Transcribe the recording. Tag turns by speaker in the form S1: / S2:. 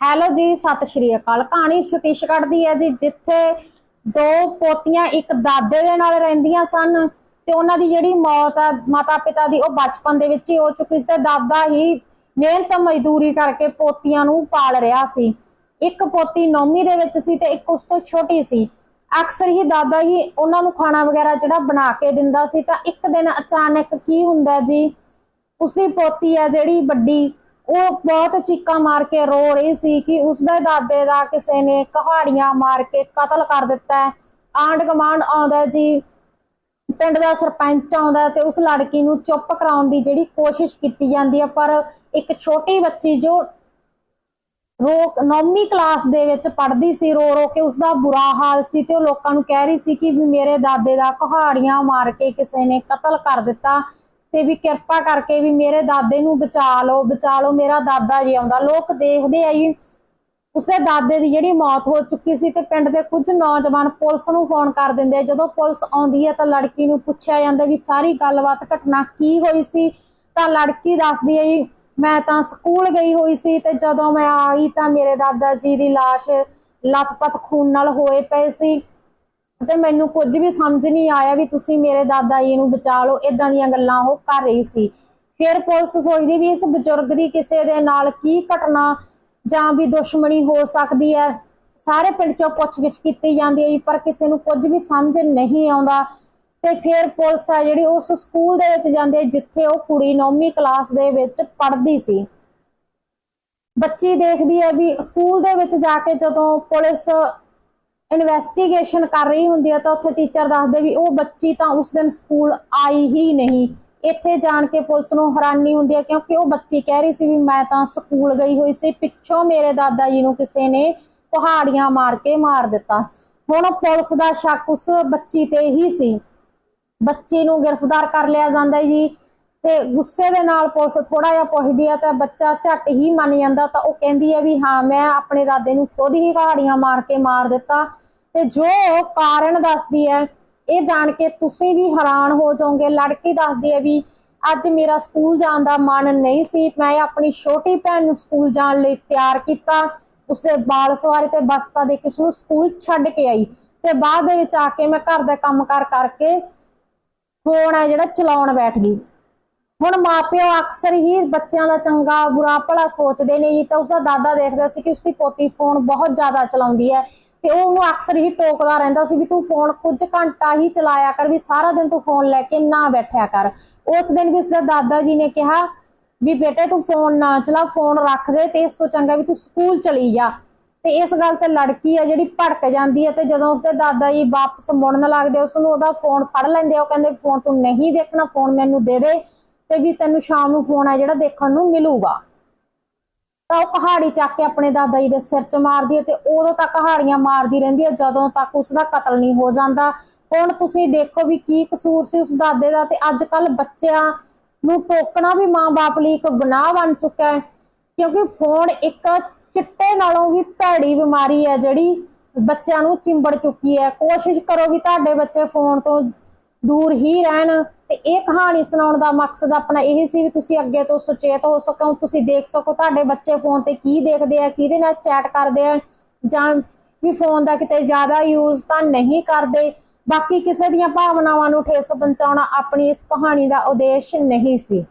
S1: Hello ਜੀ, ਸਤਿ ਸ਼੍ਰੀ ਅਕਾਲ। ਕਹਾਣੀ ਛਤੀਸਗੜ੍ਹ ਦੀ ਹੈ ਜੀ, ਜਿੱਥੇ ਦੋ ਪੋਤੀਆਂ ਇੱਕ ਦਾਦੇ ਦੇ ਨਾਲ ਰਹਿੰਦੀਆਂ ਸਨ ਤੇ ਉਹਨਾਂ ਦੀ ਜਿਹੜੀ ਮੌਤ ਆ ਮਾਤਾ ਪਿਤਾ ਦੀ ਉਹ ਬਚਪਨ ਦੇ ਵਿੱਚ ਹੀ ਹੋ ਚੁੱਕੀ ਸੀ ਤੇ ਦਾਦਾ ਹੀ ਮਿਹਨਤ ਮਜ਼ਦੂਰੀ ਕਰਕੇ ਪੋਤੀਆਂ ਨੂੰ ਪਾਲ ਰਿਹਾ ਸੀ। ਇੱਕ ਪੋਤੀ ਨੌਵੀਂ ਦੇ ਵਿੱਚ ਸੀ ਤੇ ਇੱਕ ਉਸ ਤੋਂ ਛੋਟੀ ਸੀ। ਅਕਸਰ ਹੀ ਦਾਦਾ ਹੀ ਉਹਨਾਂ ਨੂੰ ਖਾਣਾ ਵਗੈਰਾ ਜਿਹੜਾ ਬਣਾ ਕੇ ਦਿੰਦਾ ਸੀ ਤਾਂ ਇੱਕ ਦਿਨ ਅਚਾਨਕ ਕੀ ਹੁੰਦਾ ਜੀ, ਉਸਦੀ ਪੋਤੀ ਹੈ ਜਿਹੜੀ ਵੱਡੀ ਉਹ ਬਹੁਤ ਚੀਕਾਂ ਮਾਰ ਕੇ ਰੋ ਰਹੀ ਸੀ ਕਿ ਉਸਦੇ ਦਾਦੇ ਦਾ ਕਿਸੇ ਨੇ ਕਹਾੜੀਆਂ ਮਾਰ ਕੇ ਕਤਲ ਕਰ ਦਿੱਤਾ ਹੈ। ਆਂਡ ਗਮਾਂਡ ਆਉਂਦਾ ਜੀ, ਪਿੰਡ ਦਾ ਸਰਪੰਚ ਆਉਂਦਾ ਤੇ ਉਸ ਲੜਕੀ ਨੂੰ ਚੁੱਪ ਕਰਾਉਣ ਦੀ ਜਿਹੜੀ ਕੋਸ਼ਿਸ਼ ਕੀਤੀ ਜਾਂਦੀ ਹੈ, ਪਰ ਇੱਕ ਛੋਟੀ ਬੱਚੀ ਜੋ ਰੋ ਨੌਵੀਂ ਕਲਾਸ ਦੇ ਵਿੱਚ ਪੜ੍ਹਦੀ ਸੀ, ਰੋ ਰੋ ਕੇ ਉਸਦਾ ਬੁਰਾ ਹਾਲ ਸੀ ਤੇ ਉਹ ਲੋਕਾਂ ਨੂੰ ਕਹਿ ਰਹੀ ਸੀ ਕਿ ਮੇਰੇ ਦਾਦੇ ਦਾ ਕਹਾੜੀਆਂ ਮਾਰ ਕੇ ਕਿਸੇ ਨੇ ਕਤਲ ਕਰ ਦਿੱਤਾ। ਤੇ ਵੀ ਕਿਰਪਾ ਕਰਕੇ ਵੀ ਮੇਰੇ ਦਾਦੇ ਨੂੰ ਬਚਾ ਲਓ ਬਚਾ ਲਓ, ਮੇਰਾ ਦਾਦਾ ਜੀ ਆਉਂਦਾ। ਲੋਕ ਦੇਖਦੇ ਆ ਜੀ, ਉਸਦੇ ਦਾਦੇ ਦੀ ਜਿਹੜੀ ਮੌਤ ਹੋ ਚੁੱਕੀ ਸੀ ਤੇ ਪਿੰਡ ਦੇ ਕੁਝ ਨੌਜਵਾਨ ਪੁਲਿਸ ਨੂੰ ਫੋਨ ਕਰ ਦਿੰਦੇ ਜਦੋਂ ਪੁਲਿਸ ਆਉਂਦੀ ਹੈ ਤਾਂ ਲੜਕੀ ਨੂੰ ਪੁੱਛਿਆ ਜਾਂਦਾ ਵੀ ਸਾਰੀ ਗੱਲਬਾਤ ਘਟਨਾ ਕੀ ਹੋਈ ਸੀ? ਤਾਂ ਲੜਕੀ ਦੱਸਦੀ ਹੈ ਜੀ, ਮੈਂ ਤਾਂ ਸਕੂਲ ਗਈ ਹੋਈ ਸੀ ਤੇ ਜਦੋਂ ਮੈਂ ਆਈ ਤਾਂ ਮੇਰੇ ਦਾਦਾ ਜੀ ਦੀ ਲਾਸ਼ ਲੱਥਪੱਥ ਖੂਨ ਨਾਲ ਹੋਏ ਪਏ ਸੀ। ਤੇ ਮੈਨੂੰ ਕੁਝ ਵੀ ਸਮਝ ਨਹੀਂ ਆਇਆ ਵੀ ਤੁਸੀਂ ਮੇਰੇ ਦਾਦਾ ਜੀ ਨੂੰ ਬਚਾ ਲਓ ਇਦਾਂ ਦੀਆਂ ਗੱਲਾਂ ਉਹ ਕਰ ਰਹੀ ਸੀ। ਫਿਰ ਪੁਲਿਸ ਸੋਚਦੀ ਵੀ ਇਸ ਬਜ਼ੁਰਗ ਦੀ ਕਿਸੇ ਦੇ ਨਾਲ ਕੀ ਘਟਨਾ ਜਾਂ ਵੀ ਦੁਸ਼ਮਣੀ ਹੋ ਸਕਦੀ ਹੈ। ਸਾਰੇ ਪਿੰਡ ਚੋਂ ਪੁੱਛਗਿੱਛ ਕੀਤੀ ਜਾਂਦੀ ਹੈ ਪਰ ਕਿਸੇ ਨੂੰ ਕੁਝ ਵੀ ਸਮਝ ਨਹੀਂ ਆਉਂਦਾ। ਤੇ ਫਿਰ ਪੁਲਿਸ ਆ ਜਿਹੜੀ ਉਸ ਸਕੂਲ ਦੇ ਵਿੱਚ ਜਾਂਦੇ ਜਿੱਥੇ ਉਹ ਕੁੜੀ 9ਵੀਂ ਕਲਾਸ ਦੇ ਵਿੱਚ ਪੜ੍ਹਦੀ ਸੀ। ਬੱਚੀ ਦੇਖਦੀ ਹੈ ਵੀ ਸਕੂਲ ਦੇ ਵਿੱਚ ਜਾ ਕੇ ਜਦੋਂ ਪੁਲਿਸ ਇਨਵੈਸਟੀਗੇਸ਼ਨ ਕਰ ਰਹੀ ਹੁੰਦੀ ਹੈ ਤਾਂ ਉੱਥੇ ਟੀਚਰ ਦੱਸਦੇ ਵੀ ਉਹ ਬੱਚੀ ਤਾਂ ਉਸ ਦਿਨ ਸਕੂਲ ਆਈ ਹੀ ਨਹੀਂ। ਇੱਥੇ ਜਾਣ ਕੇ ਪੁਲਿਸ ਨੂੰ ਹੈਰਾਨੀ ਹੁੰਦੀ ਹੈ ਕਿਉਂਕਿ ਉਹ ਬੱਚੀ ਕਹਿ ਰਹੀ ਸੀ ਵੀ ਮੈਂ ਤਾਂ ਸਕੂਲ ਗਈ ਹੋਈ ਸੀ, ਪਿੱਛੋਂ ਮੇਰੇ ਦਾਦਾ ਜੀ ਨੂੰ ਕਿਸੇ ਨੇ ਪਹਾੜੀਆਂ ਮਾਰ ਕੇ ਮਾਰ ਦਿੱਤਾ। ਹੁਣ ਪੁਲਿਸ ਦਾ ਸ਼ੱਕ ਉਸ ਬੱਚੀ ਤੇ ਹੀ ਸੀ। ਬੱਚੀ ਨੂੰ ਗ੍ਰਿਫਤਾਰ ਕਰ ਲਿਆ ਜਾਂਦਾ ਜੀ ਤੇ ਗੁੱਸੇ ਦੇ ਨਾਲ ਪੁਲਿਸ ਥੋੜਾ ਜਿਹਾ ਪੁੱਛਦੀ ਹੈ ਤਾਂ ਬੱਚਾ ਝੱਟ ਹੀ ਮੰਨ ਜਾਂਦਾ ਤਾਂ ਉਹ ਕਹਿੰਦੀ ਹੈ ਵੀ ਹਾਂ, ਮੈਂ ਆਪਣੇ ਦਾਦੇ ਨੂੰ ਖੁਦ ਹੀ ਕਹਾੜੀਆਂ ਮਾਰ ਕੇ ਮਾਰ ਦਿੱਤਾ। ਤੇ ਜੋ ਉਹ ਕਾਰਨ ਦੱਸਦੀ ਹੈ, ਇਹ ਜਾਣ ਕੇ ਤੁਸੀਂ ਵੀ ਹੈਰਾਨ ਹੋ ਜਾਓਗੇ। ਲੜਕੀ ਦੱਸਦੀ ਹੈ ਵੀ ਅੱਜ ਮੇਰਾ ਸਕੂਲ ਜਾਣ ਦਾ ਮਨ ਨਹੀਂ ਸੀ। ਮੈਂ ਆਪਣੀ ਛੋਟੀ ਭੈਣ ਨੂੰ ਸਕੂਲ ਜਾਣ ਲਈ ਤਿਆਰ ਕੀਤਾ। ਉਸਦੇ ਬਾਲ ਸਵਾਰੀ ਤੇ ਬਸਤਾ ਦੇ ਕੇ ਉਸਨੂੰ ਸਕੂਲ ਛੱਡ ਕੇ ਆਈ। ਤੇ ਬਾਅਦ ਦੇ ਵਿੱਚ ਆ ਕੇ ਮੈਂ ਘਰ ਦਾ ਕੰਮ ਕਾਰ ਕਰਕੇ ਫੋਨ ਹੈ ਜਿਹੜਾ ਚਲਾਉਣ ਬੈਠ ਗਈ। ਹੁਣ ਮਾਪਿਓ ਅਕਸਰ ਹੀ ਬੱਚਿਆਂ ਦਾ ਚੰਗਾ ਬੁਰਾ ਭਲਾ ਸੋਚਦੇ ਨੇ ਜੀ। ਤਾਂ ਉਸਦਾ ਦਾਦਾ ਦੇਖਦਾ ਸੀ ਕਿ ਉਸਦੀ ਪੋਤੀ ਫੋਨ ਬਹੁਤ ਜ਼ਿਆਦਾ ਚਲਾਉਂਦੀ ਹੈ। ਤੇ ਉਹ ਉਹਨੂੰ ਅਕਸਰ ਹੀ ਟੋਕਦਾ ਰਹਿੰਦਾ ਸੀ ਵੀ ਤੂੰ ਫੋਨ ਕੁਝ ਘੰਟਾ ਹੀ ਚਲਾਇਆ ਕਰ, ਵੀ ਸਾਰਾ ਦਿਨ ਤੂੰ ਫੋਨ ਲੈ ਕੇ ਨਾ ਬੈਠਿਆ ਕਰ। ਉਸ ਦਿਨ ਵੀ ਉਸਦਾ ਦਾਦਾ ਜੀ ਨੇ ਕਿਹਾ ਵੀ ਬੇਟੇ ਤੂੰ ਫੋਨ ਨਾ ਚਲਾ, ਫੋਨ ਰੱਖ ਦੇ ਤੇ ਇਸ ਤੋਂ ਚੰਗਾ ਵੀ ਤੂੰ ਸਕੂਲ ਚਲੀ ਜਾ। ਤੇ ਇਸ ਗੱਲ ਤੇ ਲੜਕੀ ਆ ਜਿਹੜੀ ਭੜਕ ਜਾਂਦੀ ਹੈ ਤੇ ਜਦੋਂ ਉਸਦੇ ਦਾਦਾ ਜੀ ਵਾਪਸ ਮੁੜਨ ਲੱਗਦੇ ਉਸ ਨੂੰ ਉਹਦਾ ਫੋਨ ਫੜ ਲੈਂਦੇ ਆ, ਉਹ ਕਹਿੰਦੇ ਫੋਨ ਤੂੰ ਨਹੀਂ ਦੇਖਣਾ, ਫੋਨ ਮੈਨੂੰ ਦੇ ਦੇ ਤੇ ਵੀ ਤੈਨੂੰ ਸ਼ਾਮ ਨੂੰ ਫੋਨ ਆ ਜਿਹੜਾ ਦੇਖਣ ਨੂੰ ਮਿਲੂਗਾ। ਤਾਂ ਉਹ ਕਹਾੜੀ ਚੱਕ ਕੇ ਆਪਣੇ ਦਾਦਾ ਜੀ ਦੇ ਸਿਰ 'ਚ ਮਾਰਦੀ ਹੈ ਤੇ ਉਦੋਂ ਤੱਕ ਕਹਾੜੀਆਂ ਮਾਰਦੀ ਰਹਿੰਦੀ ਹੈ, ਜਦੋਂ ਤੱਕ ਉਸ ਦਾ ਕਤਲ ਨਹੀਂ ਹੋ ਜਾਂਦਾ। ਹੁਣ ਤੁਸੀਂ ਦੇਖੋ ਵੀ ਕੀ ਕਸੂਰ ਸੀ ਉਸ ਦਾਦੇ ਦਾ ਤੇ ਅੱਜ ਕੱਲ ਬੱਚਿਆਂ ਨੂੰ ਟੋਕਣਾ ਵੀ ਮਾਂ-ਬਾਪ ਲਈ ਇੱਕ ਗੁਨਾਹ ਬਣ ਚੁੱਕਾ ਹੈ, ਕਿਉਂਕਿ ਫੋਨ ਇੱਕ ਚਿੱਟੇ ਨਾਲੋਂ ਵੀ ਭੈੜੀ ਬਿਮਾਰੀ ਹੈ ਜਿਹੜੀ ਬੱਚਿਆਂ ਨੂੰ ਚਿੰਬੜ ਚੁੱਕੀ ਹੈ। ਕੋਸ਼ਿਸ਼ ਕਰੋ ਵੀ ਤੁਹਾਡੇ ਬੱਚੇ ਫੋਨ ਤੋਂ ਦੂਰ ਹੀ ਰਹਿਣ। ਤੇ ਇਹ ਕਹਾਣੀ ਸੁਣਾਉਣ ਦਾ ਮਕਸਦ ਆਪਣਾ ਇਹ ਸੀ ਵੀ ਤੁਸੀਂ ਅੱਗੇ ਤੋਂ ਸੁਚੇਤ ਹੋ ਸਕੋ, ਤੁਸੀਂ ਦੇਖ ਸਕੋ ਤੁਹਾਡੇ ਬੱਚੇ ਫੋਨ ਤੇ ਕੀ ਦੇਖਦੇ ਆ, ਕਿਹਦੇ ਨਾਲ ਚੈਟ ਕਰਦੇ ਆ, ਜਾਂ ਵੀ ਫੋਨ ਦਾ ਕਿਤੇ ਜ਼ਿਆਦਾ ਯੂਜ਼ ਤਾਂ ਨਹੀਂ ਕਰਦੇ। ਬਾਕੀ ਕਿਸੇ ਦੀਆਂ ਭਾਵਨਾਵਾਂ ਨੂੰ ਠੇਸ ਪਹੁੰਚਾਉਣਾ ਆਪਣੀ ਇਸ ਕਹਾਣੀ ਦਾ ਉਦੇਸ਼ ਨਹੀਂ ਸੀ।